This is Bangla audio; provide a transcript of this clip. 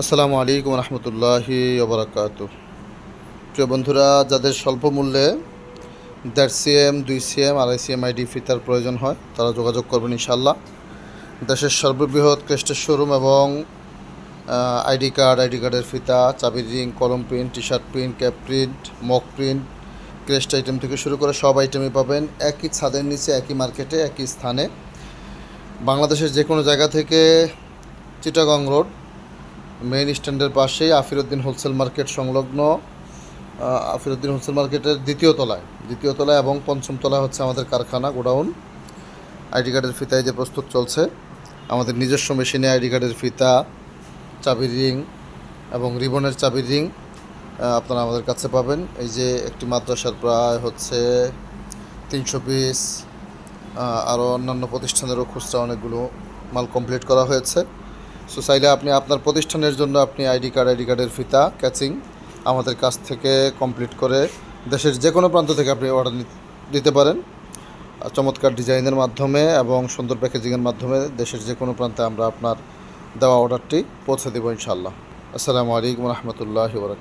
আসসালামু আলাইকুম রহমতুল্লাহি ওবরাকাত প্রিয় বন্ধুরা, যাদের স্বল্প মূল্যে দেড় সিএম, দুই সিএম, আড়াই সি সিএম আইডি ফিতার প্রয়োজন হয়, তারা যোগাযোগ করবেন ইনশাল্লাহ দেশের সর্ববৃহৎ ক্রেস্টের শোরুম এবং আইডি কার্ড, আইডি কার্ডের ফিতা, চাবির রিং, কলম print T shirt print, cap print mug print, crest item থেকে শুরু করে সব আইটেমই পাবেন। একই ছাদের নিচে, একই মার্কেটে, একই স্থানে। বাংলাদেশের যে কোনো জায়গা থেকে চিটাগং রোড মেইন স্ট্যান্ডের পাশেই আফিরুদ্দিন হোলসেল মার্কেট সংলগ্ন আফিরুদ্দিন হোলসেল মার্কেটের দ্বিতীয় তলায়। দ্বিতীয় তলায় এবং পঞ্চম তলায় হচ্ছে আমাদের কারখানা, গোডাউন। আইডি কার্ডের ফিতায় যে প্রস্তুত চলছে, আমাদের নিজস্ব মেশিনে আইডি কার্ডের ফিতা, চাবির রিং এবং রিবনের চাবির রিং আপনারা আমাদের কাছে পাবেন। এই যে একটি মাদ্রাসার প্রায় হচ্ছে তিনশো পিস আরও অন্যান্য প্রতিষ্ঠানেরও খুচরা অনেকগুলো মাল কমপ্লিট করা হয়েছে। সো চাইলে আপনি আপনার প্রতিষ্ঠানের জন্য আপনি আইডি কার্ড, আইডি কার্ডের ফিতা ক্যাচিং আমাদের কাছ থেকে কমপ্লিট করে দেশের যে কোনো প্রান্ত থেকে আপনি অর্ডার দিতে পারেন। চমৎকার ডিজাইনের মাধ্যমে এবং সুন্দর প্যাকেজিংয়ের মাধ্যমে দেশের যে কোনো প্রান্তে আমরা আপনার দেওয়া অর্ডারটি পৌঁছে দেবো ইনশাল্লাহ আসসালামু আলাইকুম রহমতুল্লাহ বরকাত